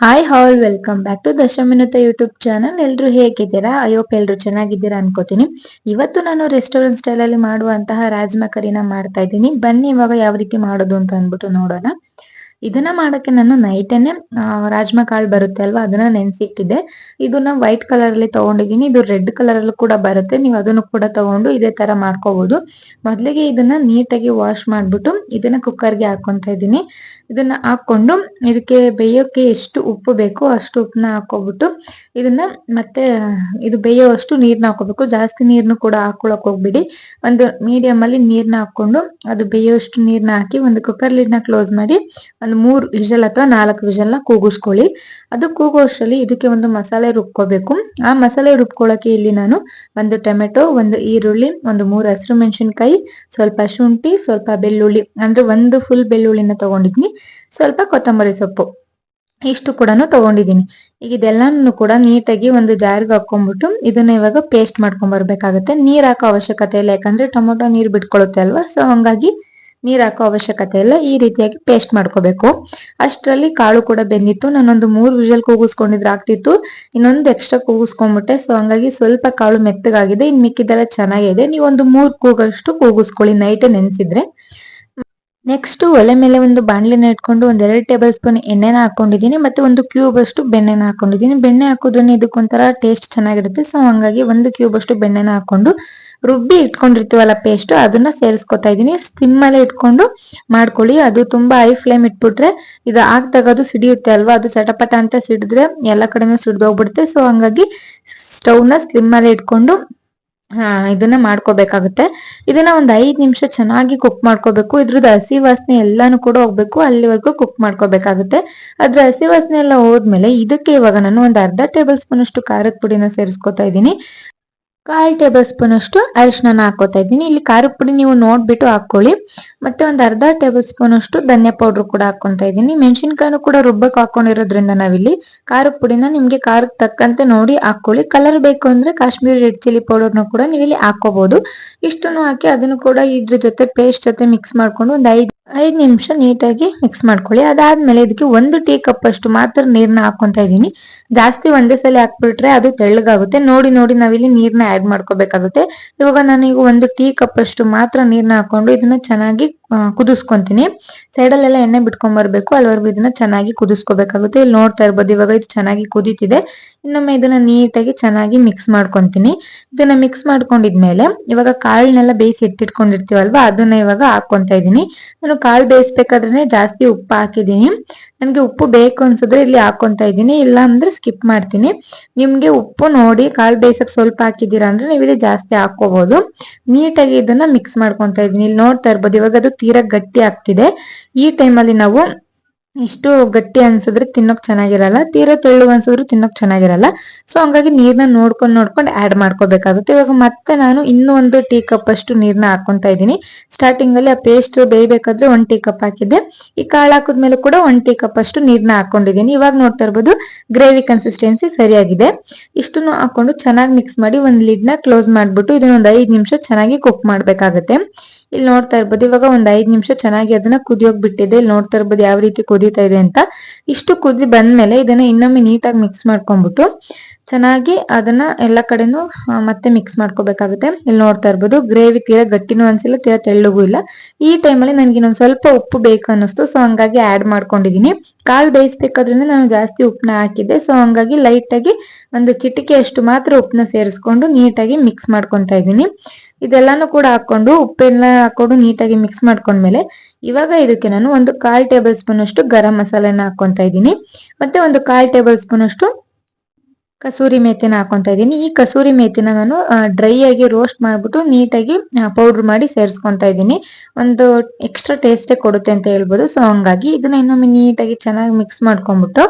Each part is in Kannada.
Hi all welcome back to ದಶಮಿನುತ YouTube channel ಎಲ್ಲರೂ ಹೇಗಿದ್ದೀರಾ? ಅಯೋಪ್ ಎಲ್ರು ಚೆನ್ನಾಗಿದ್ದೀರಾ ಅನ್ಕೋತೀನಿ. ಇವತ್ತು ನಾನು ರೆಸ್ಟೋರೆಂಟ್ ಸ್ಟೈಲ್ ಅಲ್ಲಿ ಮಾಡುವಂತಹ ರಾಜ್ಮಾ ಕರಿನ ಮಾಡ್ತಾ ಇದ್ದೀನಿ. ಬನ್ನಿ ಇವಾಗ ಯಾವ ರೀತಿ ಮಾಡೋದು ಅಂತ ಅಂದ್ಬಿಟ್ಟು ನೋಡೋಣ. ಇದನ್ನ ಮಾಡಕ್ಕೆ ನಾನು ನೈಟೇನೆ ರಾಜ್ಮಾ ಕಾಳು ಬರುತ್ತೆ ಅಲ್ವಾ? ಅದನ್ನ ನೆನ್ಸಿಟ್ಟಿದ್ದೆ. ಇದನ್ನ ವೈಟ್ ಕಲರ್ ಅಲ್ಲಿ ತಗೊಂಡಿದ್ದೀನಿ. ಇದು ರೆಡ್ ಕಲರ್ ಅಲ್ಲಿ ಕೂಡ ಬರುತ್ತೆ. ನೀವು ಅದನ್ನು ಕೂಡ ತಗೊಂಡು ಇದೇ ತರ ಮಾಡ್ಕೋಬಹುದು ಮೊದ್ಲಿಗೆ ಇದನ್ನ ನೀಟಾಗಿ ವಾಶ್ ಮಾಡ್ಬಿಟ್ಟು ಇದನ್ನ ಕುಕ್ಕರ್ಗೆ ಹಾಕೊಂತ ಇದ್ದೀನಿ. ಇದನ್ನ ಹಾಕೊಂಡು ಇದಕ್ಕೆ ಬೇಯೋಕೆ ಎಷ್ಟು ಉಪ್ಪು ಬೇಕು ಅಷ್ಟು ಉಪ್ಪನ್ನ ಹಾಕೋಬಿಟ್ಟು ಇದನ್ನ ಮತ್ತೆ, ಇದು ಬೇಯೋವಷ್ಟು ನೀರ್ನ ಹಾಕೋಬೇಕು ಜಾಸ್ತಿ ನೀರ್ನು ಕೂಡ ಹಾಕೊಳಕ್ ಹೋಗ್ಬಿಡಿ. ಒಂದು ಮೀಡಿಯಂ ಅಲ್ಲಿ ನೀರ್ನ ಹಾಕೊಂಡು ಅದು ಬೇಯೋಷ್ಟು ನೀರ್ನ ಹಾಕಿ ಒಂದು ಕುಕ್ಕರ್ ಲಿಡ್ನ ಕ್ಲೋಸ್ ಮಾಡಿ ಒಂದು ಮೂರು ವಿಷಲ್ ಅಥವಾ ನಾಲ್ಕು ವಿಷಲ್ನ ಕೂಗಿಸ್ಕೊಳ್ಳಿ. ಅದು ಕೂಗೋಷ್ಟರಲ್ಲಿ ಇದಕ್ಕೆ ಒಂದು ಮಸಾಲೆ ರುಬ್ಕೋಬೇಕು. ಆ ಮಸಾಲೆ ರುಬ್ಕೊಳ್ಳೋಕೆ ಇಲ್ಲಿ ನಾನು ಒಂದು ಟೊಮೆಟೊ, ಒಂದು ಈರುಳ್ಳಿ, ಒಂದು ಮೂರು ಹಸಿರು ಮೆಣಸಿನ್ಕಾಯಿ, ಸ್ವಲ್ಪ ಶುಂಠಿ, ಸ್ವಲ್ಪ ಬೆಳ್ಳುಳ್ಳಿ, ಅಂದ್ರೆ ಒಂದು ಫುಲ್ ಬೆಳ್ಳುಳ್ಳಿನ ತಗೊಂಡಿದ್ನಿ ಸ್ವಲ್ಪ ಕೊತ್ತಂಬರಿ ಸೊಪ್ಪು ಇಷ್ಟು ಕೂಡ ತಗೊಂಡಿದ್ದೀನಿ. ಈಗ ಇದೆಲ್ಲಾನು ಕೂಡ ನೀಟಾಗಿ ಒಂದು ಜಾರಿಗೆ ಹಾಕೊಂಡ್ಬಿಟ್ಟು ಇದನ್ನ ಇವಾಗ ಪೇಸ್ಟ್ ಮಾಡ್ಕೊಂಡ್ ಬರ್ಬೇಕಾಗತ್ತೆ. ನೀರ್ ಹಾಕೋ ಅವಶ್ಯಕತೆ ಇಲ್ಲ, ಯಾಕಂದ್ರೆ ಟೊಮೊಟೊ ನೀರ್ ಬಿಟ್ಕೊಳ್ಳುತ್ತೆ ಅಲ್ವಾ? ಸೊ ಹಂಗಾಗಿ ನೀರ್ ಹಾಕೋ ಅವಶ್ಯಕತೆ ಇಲ್ಲ ಈ ರೀತಿಯಾಗಿ ಪೇಸ್ಟ್ ಮಾಡ್ಕೋಬೇಕು. ಅಷ್ಟರಲ್ಲಿ ಕಾಳು ಕೂಡ ಬೆಂದಿತ್ತು. ನಾನೊಂದು ಮೂರು ವಿಷಲ್ ಕೂಗಿಸ್ಕೊಂಡಿದ್ರೆ ಆಗ್ತಿತ್ತು. ಇನ್ನೊಂದು ಎಕ್ಸ್ಟ್ರಾ ಕೂಗಿಸ್ಕೊಂಡ್ಬಿಟ್ಟೆ ಸೊ ಹಂಗಾಗಿ ಸ್ವಲ್ಪ ಕಾಳು ಮೆತ್ತಗಾಗಿದೆ. ಇನ್ ಮಿಕ್ಕಿದೆಲ್ಲ ಚೆನ್ನಾಗಿದೆ. ನೀವು ಒಂದು ಮೂರ್ ಕೂಗಷ್ಟು ಕೂಗಿಸ್ಕೊಳ್ಳಿ. ನೈಟ್ ನೆನ್ಸಿದ್ರೆ. ನೆಕ್ಸ್ಟ್ ಒಲೆ ಮೇಲೆ ಒಂದು ಬಾಣಲಿನ ಇಟ್ಕೊಂಡು ಒಂದ್ ಎರಡು ಟೇಬಲ್ ಸ್ಪೂನ್ ಎಣ್ಣೆನ ಹಾಕೊಂಡಿದ್ದೀನಿ ಮತ್ತೆ ಒಂದು ಕ್ಯೂಬ್ ಅಷ್ಟು ಬೆಣ್ಣೆನ ಹಾಕೊಂಡಿದ್ದೀನಿ. ಬೆಣ್ಣೆ ಹಾಕೋದನ್ನ ಇದಕ್ಕೊಂಥರ ಟೇಸ್ಟ್ ಚೆನ್ನಾಗಿರುತ್ತೆ. ಸೊ ಹಂಗಾಗಿ ಒಂದು ಕ್ಯೂಬ್ ಅಷ್ಟು ಬೆಣ್ಣೆನ ಹಾಕೊಂಡು ರುಬ್ಬಿ ಇಟ್ಕೊಂಡಿರ್ತೀವಲ್ಲ ಪೇಸ್ಟ್ ಅದನ್ನ ಸೇರಿಸ್ಕೊತಾ ಇದೀನಿ ಸಿಮ್ ಅಲ್ಲೇ ಇಟ್ಕೊಂಡು ಮಾಡ್ಕೊಳ್ಳಿ. ಅದು ತುಂಬಾ ಹೈ ಫ್ಲೇಮ್ ಇಟ್ಬಿಟ್ರೆ ಇದು ಹಾಕ್ದಾಗ ಅದು ಸಿಡಿಯುತ್ತೆ ಅಲ್ವಾ? ಅದು ಚಟಪಟ ಅಂತ ಸಿಡಿದ್ರೆ ಎಲ್ಲ ಕಡೆನೂ ಸಿಡ್ದೋಗ್ಬಿಡುತ್ತೆ. ಸೊ ಹಂಗಾಗಿ ಸ್ಟವ್ನ ನ ಸ್ಲಿಮ್ ಅಲ್ಲೇ ಇಟ್ಕೊಂಡು ಹಾ, ಇದನ್ನ ಮಾಡ್ಕೋಬೇಕಾಗುತ್ತೆ. ಇದನ್ನ ಒಂದ್ ಐದ್ ನಿಮಿಷ ಚೆನ್ನಾಗಿ ಕುಕ್ ಮಾಡ್ಕೋಬೇಕು. ಇದ್ರದ್ದು ಹಸಿ ವಾಸನೆ ಎಲ್ಲಾನು ಕೂಡ ಹೋಗ್ಬೇಕು. ಅಲ್ಲಿವರೆಗೂ ಕುಕ್ ಮಾಡ್ಕೋಬೇಕಾಗುತ್ತೆ. ಅದ್ರ ಹಸಿ ವಾಸನೆ ಎಲ್ಲ ಹೋದ್ಮೇಲೆ ಇದಕ್ಕೆ ಇವಾಗ ನಾನು ಒಂದ್ ಅರ್ಧ ಟೇಬಲ್ ಸ್ಪೂನ್ ಅಷ್ಟು ಖಾರದ ಪುಡಿನ ಸೇರಿಸ್ಕೊತಾ ಇದ್ದೀನಿ. ಕಾಲ್ ಟೇಬಲ್ ಸ್ಪೂನ್ ಅಷ್ಟು ಅರಿಶಿನ ಹಾಕೋತಾ ಇದ್ದೀನಿ. ಇಲ್ಲಿ ಖಾರದ ಪುಡಿ ನೀವು ನೋಡ್ಬಿಟ್ಟು ಹಾಕೊಳ್ಳಿ. ಮತ್ತೆ ಒಂದು ಅರ್ಧ ಟೇಬಲ್ ಸ್ಪೂನ್ ಅಷ್ಟು ಧನ್ಯ ಪೌಡರ್ ಕೂಡ ಹಾಕೊಂತ ಇದ್ದೀನಿ. ಮೆಣಸಿನ್ಕಾಯಿನೂ ಕೂಡ ರುಬ್ಬಕ್ಕೆ ಹಾಕೊಂಡಿರೋದ್ರಿಂದ ನಾವಿಲ್ಲಿ ಖಾರದ ಪುಡಿನ ನಿಮ್ಗೆ ಖಾರಕ್ಕೆ ತಕ್ಕಂತೆ ನೋಡಿ ಹಾಕೊಳ್ಳಿ. ಕಲರ್ ಬೇಕು ಅಂದ್ರೆ ಕಾಶ್ಮೀರಿ ರೆಡ್ ಚಿಲ್ಲಿ ಪೌಡರ್ನ ಕೂಡ ನೀವು ಇಲ್ಲಿ ಹಾಕೋಬಹುದು ಇಷ್ಟನ್ನು ಹಾಕಿ ಅದನ್ನು ಕೂಡ ಇದ್ರ ಜೊತೆ ಪೇಸ್ಟ್ ಜೊತೆ ಮಿಕ್ಸ್ ಮಾಡ್ಕೊಂಡು ಒಂದು ಐದ್ ಐದ್ ನಿಮಿಷ ನೀಟಾಗಿ ಮಿಕ್ಸ್ ಮಾಡ್ಕೊಳ್ಳಿ. ಅದಾದ್ಮೇಲೆ ಇದಕ್ಕೆ ಒಂದು ಟೀ ಕಪ್ ಅಷ್ಟು ಮಾತ್ರ ನೀರನ್ನ ಹಾಕೊಂತ ಇದ್ದೀನಿ. ಜಾಸ್ತಿ ಒಂದೇ ಸಲ ಹಾಕ್ಬಿಟ್ರೆ ಅದು ತೆಳ್ಳಗಾಗುತ್ತೆ. ನೋಡಿ ನೋಡಿ ನಾವಿಲ್ಲಿ ನೀರನ್ನ ಆಡ್ ಮಾಡ್ಕೋಬೇಕಾಗುತ್ತೆ. ಇವಾಗ ನಾನು ಈಗ ಒಂದು ಟೀ ಕಪ್ ಅಷ್ಟು ಮಾತ್ರ ನೀರನ್ನ ಹಾಕೊಂಡು ಇದನ್ನ ಚೆನ್ನಾಗಿ ಕುದಿಸ್ಕೊಂತೀನಿ. ಸೈಡಲ್ಲೆಲ್ಲ ಎಣ್ಣೆ ಬಿಟ್ಕೊಂಡ್ ಬರ್ಬೇಕು ಅಲ್ಲಿವರೆಗೂ ಇದನ್ನ ಚೆನ್ನಾಗಿ ಕುದಿಸ್ಕೋಬೇಕಾಗುತ್ತೆ. ಇಲ್ಲಿ ನೋಡ್ತಾ ಇರ್ಬೋದು, ಇವಾಗ ಇದು ಚೆನ್ನಾಗಿ ಕುದೀತಿದೆ. ಇನ್ನೊಮ್ಮೆ ಇದನ್ನ ನೀಟಾಗಿ ಚೆನ್ನಾಗಿ ಮಿಕ್ಸ್ ಮಾಡ್ಕೊಂತೀನಿ. ಇದನ್ನ ಮಿಕ್ಸ್ ಮಾಡ್ಕೊಂಡಿದ್ಮೇಲೆ ಇವಾಗ ಕಾಳನ್ನೆಲ್ಲ ಬೇಯಿಸಿ ಇಟ್ಟಿಟ್ಕೊಂಡಿರ್ತೀವಲ್ವಾ ಅದನ್ನ ಇವಾಗ ಹಾಕೊಂತ ಇದೀನಿ ನಾನು ಕಾಳು ಬೇಯಿಸ್ಬೇಕಾದ್ರೆ ಜಾಸ್ತಿ ಉಪ್ಪು ಹಾಕಿದೀನಿ ನನಗೆ ಉಪ್ಪು ಬೇಕು ಅನ್ಸಿದ್ರೆ ಇಲ್ಲಿ ಹಾಕೊಂತ ಇದ್ದೀನಿ. ಇಲ್ಲ ಅಂದ್ರೆ ಸ್ಕಿಪ್ ಮಾಡ್ತೀನಿ. ನಿಮ್ಗೆ ಉಪ್ಪು ನೋಡಿ, ಕಾಳು ಬೇಯಿಸಕ್ ಸ್ವಲ್ಪ ಹಾಕಿದೀರಾ ಅಂದ್ರೆ ನೀವು ಇಲ್ಲಿ ಜಾಸ್ತಿ ಹಾಕೋಬಹುದು ನೀಟಾಗಿ ಇದನ್ನ ಮಿಕ್ಸ್ ಮಾಡ್ಕೊಂತ ಇದೀನಿ ಇಲ್ಲಿ ನೋಡ್ತಾ ಇರ್ಬೋದು, ಇವಾಗ ಅದು ತೀರಾ ಗಟ್ಟಿ ಆಗ್ತಿದೆ. ಈ ಟೈಮಲ್ಲಿ ನಾವು ಇಷ್ಟು ಗಟ್ಟಿ ಅನ್ಸಿದ್ರೆ ತಿನ್ನೋಕ್ ಚೆನ್ನಾಗಿರಲ್ಲ, ತೀರಾ ತೆಳ್ಳು ಅನ್ಸಿದ್ರು ತಿನ್ನೋಕ್ ಚೆನ್ನಾಗಿರಲ್ಲ. ಸೊ ಹಂಗಾಗಿ ನೀರ್ನ ನೋಡ್ಕೊಂಡ್ ನೋಡ್ಕೊಂಡು ಆಡ್ ಮಾಡ್ಕೋಬೇಕಾಗುತ್ತೆ. ಇವಾಗ ಮತ್ತೆ ನಾನು ಇನ್ನೂ ಒಂದು ಟೀ ಕಪ್ ಅಷ್ಟು ನೀರ್ನ ಹಾಕೊಂತ ಇದ್ದೀನಿ. ಸ್ಟಾರ್ಟಿಂಗ್ ಅಲ್ಲಿ ಆ ಪೇಸ್ಟ್ ಬೇಯ್ಬೇಕಾದ್ರೆ ಒಂದ್ ಟೀ ಕಪ್ ಹಾಕಿದ್ದೆ. ಈ ಕಾಳು ಹಾಕಿದ್ಮೇಲೆ ಕೂಡ ಒಂದ್ ಟೀ ಕಪ್ ಅಷ್ಟು ನೀರ್ನ ಹಾಕೊಂಡಿದ್ದೀನಿ. ಇವಾಗ ನೋಡ್ತಾ ಇರ್ಬೋದು ಗ್ರೇವಿ ಕನ್ಸಿಸ್ಟೆನ್ಸಿ ಸರಿಯಾಗಿದೆ. ಇಷ್ಟನ್ನು ಹಾಕೊಂಡು ಚೆನ್ನಾಗಿ ಮಿಕ್ಸ್ ಮಾಡಿ ಒಂದ್ ಲಿಡ್ನ ಕ್ಲೋಸ್ ಮಾಡ್ಬಿಟ್ಟು ಇದನ್ನ ಒಂದ್ ಐದ್ ನಿಮಿಷ ಚೆನ್ನಾಗಿ ಕುಕ್ ಮಾಡ್ಬೇಕಾಗತ್ತೆ. ಇಲ್ಲಿ ನೋಡ್ತಾ ಇರ್ಬೋದು ಇವಾಗ ಒಂದ್ ಐದ್ ನಿಮಿಷ ಚೆನ್ನಾಗಿ ಅದನ್ನ ಕುದಿಯೋಗ್ ಬಿಟ್ಟಿದೆ ಇಲ್ಲಿ ನೋಡ್ತಾ ಇರ್ಬೋದು ಯಾವ ರೀತಿ ಕುದೀತಾ ಇದೆ ಅಂತ ಇಷ್ಟು ಕುದಿ ಬಂದ್ಮೇಲೆ ಇದನ್ನ ಇನ್ನೊಮ್ಮೆ ನೀಟಾಗಿ ಮಿಕ್ಸ್ ಮಾಡ್ಕೊಂಡ್ಬಿಟ್ಟು ಚೆನ್ನಾಗಿ ಅದನ್ನ ಎಲ್ಲ ಕಡೆನೂ ಮತ್ತೆ ಮಿಕ್ಸ್ ಮಾಡ್ಕೋಬೇಕಾಗುತ್ತೆ. ಇಲ್ಲಿ ನೋಡ್ತಾ ಇರ್ಬೋದು ಗ್ರೇವಿ ತೀರಾ ಗಟ್ಟಿನೂ ಅನ್ಸಿಲ್ಲ, ತೀರಾ ತೆಳ್ಳಗೂ ಇಲ್ಲ. ಈ ಟೈಮಲ್ಲಿ ನನಗೆ ಇನ್ನೊಂದು ಸ್ವಲ್ಪ ಉಪ್ಪು ಬೇಕು ಅನ್ನಿಸ್ತು ಸೊ ಹಂಗಾಗಿ ಆಡ್ ಮಾಡ್ಕೊಂಡಿದೀನಿ. ಕಾಳು ಬೇಯಿಸ್ಬೇಕಾದ್ರಿಂದ ನಾನು ಜಾಸ್ತಿ ಉಪ್ಪನ್ನ ಹಾಕಿದ್ದೆ ಸೊ ಹಂಗಾಗಿ ಲೈಟಾಗಿ ಒಂದು ಚಿಟಿಕೆ ಅಷ್ಟು ಮಾತ್ರ ಉಪ್ಪನ್ನ ಸೇರಿಸ್ಕೊಂಡು ನೀಟಾಗಿ ಮಿಕ್ಸ್ ಮಾಡ್ಕೊತಾ ಇದ್ದೀನಿ. ಇದೆಲ್ಲಾನು ಕೂಡ ಹಾಕೊಂಡು ಉಪ್ಪೆಲ್ಲ ಹಾಕೊಂಡು ನೀಟಾಗಿ ಮಿಕ್ಸ್ ಮಾಡ್ಕೊಂಡ್ಮೇಲೆ, ಇವಾಗ ಇದಕ್ಕೆ ನಾನು ಒಂದು ಕಾಲ್ ಟೇಬಲ್ ಸ್ಪೂನ್ ಅಷ್ಟು ಗರಂ ಮಸಾಲೆನ ಹಾಕೊಂತ ಇದ್ದೀನಿ. ಮತ್ತೆ ಒಂದು ಕಾಲ್ ಟೇಬಲ್ ಸ್ಪೂನ್ ಅಷ್ಟು ಕಸೂರಿ ಮೇಥಿನ ಹಾಕೊಂತ ಇದ್ದೀನಿ. ಈ ಕಸೂರಿ ಮೇಥಿನ ನಾನು ಡ್ರೈ ಆಗಿ ರೋಸ್ಟ್ ಮಾಡ್ಬಿಟ್ಟು ನೀಟಾಗಿ ಪೌಡರ್ ಮಾಡಿ ಸೇರಿಸ್ಕೊಂತ ಇದ್ದೀನಿ. ಒಂದು ಎಕ್ಸ್ಟ್ರಾ ಟೇಸ್ಟೇ ಕೊಡುತ್ತೆ ಅಂತ ಹೇಳ್ಬೋದು. ಸೊ ಹಂಗಾಗಿ ಇದನ್ನ ಇನ್ನೊಮ್ಮೆ ನೀಟಾಗಿ ಚೆನ್ನಾಗಿ ಮಿಕ್ಸ್ ಮಾಡ್ಕೊಂಡ್ಬಿಟ್ಟು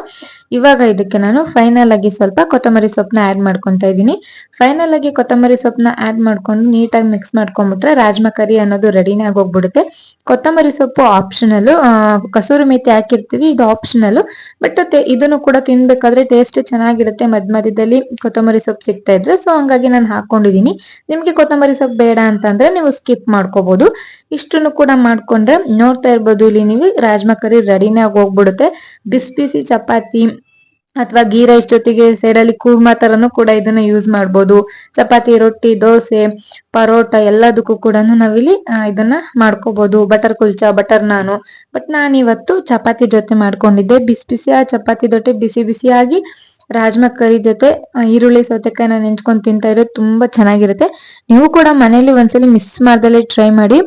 ಇವಾಗ ಇದಕ್ಕೆ ನಾನು ಫೈನಲ್ ಆಗಿ ಸ್ವಲ್ಪ ಕೊತ್ತಂಬರಿ ಸೊಪ್ಪನ್ನ ಆಡ್ ಮಾಡ್ಕೊತಾ ಇದ್ದೀನಿ. ಫೈನಲ್ ಆಗಿ ಕೊತ್ತಂಬರಿ ಸೊಪ್ಪನ್ನ ಆಡ್ ಮಾಡ್ಕೊಂಡು ನೀಟಾಗಿ ಮಿಕ್ಸ್ ಮಾಡ್ಕೊಂಡ್ಬಿಟ್ರೆ ರಾಜ್ಮಾ ಕರಿ ಅನ್ನೋದು ರೆಡಿನೇ ಆಗೋಗ್ಬಿಡುತ್ತೆ. ಕೊತ್ತಂಬರಿ ಸೊಪ್ಪು ಆಪ್ಷನಲ್ ಕಸೂರಿ ಮೇಥಿ ಹಾಕಿರ್ತೀವಿ, ಇದು ಆಪ್ಷನಲ್ ಬಟ್ ಇದನ್ನು ಕೂಡ ತಿನ್ಬೇಕಾದ್ರೆ ಟೇಸ್ಟ್ ಚೆನ್ನಾಗಿರುತ್ತೆ. ಮಧ್ಯ ಮಧ್ಯದಲ್ಲಿ ಕೊತ್ತಂಬರಿ ಸೊಪ್ಪು ಸಿಗ್ತಾ ಇದ್ರೆ ಸೊ ಹಂಗಾಗಿ ನಾನು ಹಾಕೊಂಡಿದೀನಿ. ನಿಮ್ಗೆ ಕೊತ್ತಂಬರಿ ಸೊಪ್ಪು ಬೇಡ ಅಂತಂದ್ರೆ ನೀವು ಸ್ಕಿಪ್ ಮಾಡ್ಕೋಬಹುದು ಇಷ್ಟನ್ನು ಕೂಡ ಮಾಡ್ಕೊಂಡ್ರೆ ನೋಡ್ತಾ ಇರ್ಬೋದು ಇಲ್ಲಿ ನೀವು, ರಾಜ್ಮಾ ಕರಿ ರೆಡಿನೇ ಆಗಿ ಹೋಗ್ಬಿಡುತ್ತೆ ಬಿಸಿ ಬಿಸಿ ಚಪಾತಿ ಅಥವಾ ಗೀ ರೈಸ್ ಜೊತೆಗೆ ಸೇರಲಿ ಕೂರ್ಮಾ ತರನು ಕೂಡ ಇದನ್ನ ಯೂಸ್ ಮಾಡ್ಬೋದು. ಚಪಾತಿ, ರೊಟ್ಟಿ, ದೋಸೆ, ಪರೋಟ ಎಲ್ಲದಕ್ಕೂ ಕೂಡ ನಾವಿಲ್ಲಿ ಇದನ್ನ ಮಾಡ್ಕೋಬಹುದು butter kulcha, butter naan. But ನಾನು ಇವತ್ತು ಚಪಾತಿ ಜೊತೆ ಮಾಡ್ಕೊಂಡಿದ್ದೆ. ಬಿಸಿ ಬಿಸಿ ಆ ಚಪಾತಿ ಜೊತೆ ಬಿಸಿ ಬಿಸಿಯಾಗಿ ರಾಜ್ಮಾ ಕರಿ ಜೊತೆ ಈರುಳ್ಳಿ ಸೌತೆಕಾಯಿನ ನೆಂಚ್ಕೊಂಡು ತಿಂತಾ ಇರೋದು ತುಂಬಾ ಚೆನ್ನಾಗಿರುತ್ತೆ. ನೀವು ಕೂಡ ಮನೇಲಿ ಒಂದ್ಸಲಿ ಮಿಸ್ ಮಾಡ್ದಲೆ ಟ್ರೈ ಮಾಡಿ.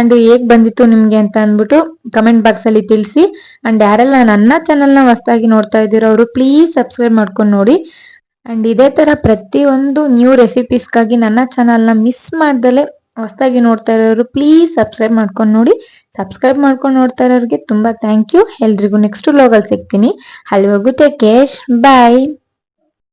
ಅಂಡ್ ಹೇಗ್ ಬಂದಿತ್ತು ನಿಮ್ಗೆ ಅಂತ ಅಂದ್ಬಿಟ್ಟು ಕಮೆಂಟ್ ಬಾಕ್ಸ್ ಅಲ್ಲಿ ತಿಳಿಸಿ. ಅಂಡ್ ಯಾರೆಲ್ಲ ನನ್ನ ಚಾನಲ್ನ ಹೊಸದಾಗಿ ನೋಡ್ತಾ ಇದ್ದೀರೋ ಅವರು ಪ್ಲೀಸ್ ಸಬ್ಸ್ಕ್ರೈಬ್ ಮಾಡ್ಕೊಂಡು ನೋಡಿ. ಅಂಡ್ ಇದೇ ತರ ಪ್ರತಿಯೊಂದು ನ್ಯೂ ರೆಸಿಪೀಸ್ಗಾಗಿ ನನ್ನ ಚಾನಲ್ನ ಮಿಸ್ ಮಾಡ್ದಲೆ ಹೊಸದಾಗಿ ನೋಡ್ತಾ ಇರೋರು ಪ್ಲೀಸ್ ಸಬ್ಸ್ಕ್ರೈಬ್ ಮಾಡ್ಕೊಂಡು ನೋಡಿ. ಸಬ್ಸ್ಕ್ರೈಬ್ ಮಾಡ್ಕೊಂಡು ನೋಡ್ತಾ ಇರೋರಿಗೆ ತುಂಬಾ ಥ್ಯಾಂಕ್ ಯು ಎಲ್ರಿಗೂ ನೆಕ್ಸ್ಟ್ ವ್ಲಾಗಲ್ಲಿ ಸಿಗ್ತೀನಿ. ಅಲ್ಲಿವರೆಗೂ ಟೇಕ್ ಕೇರ್ ಬಾಯ್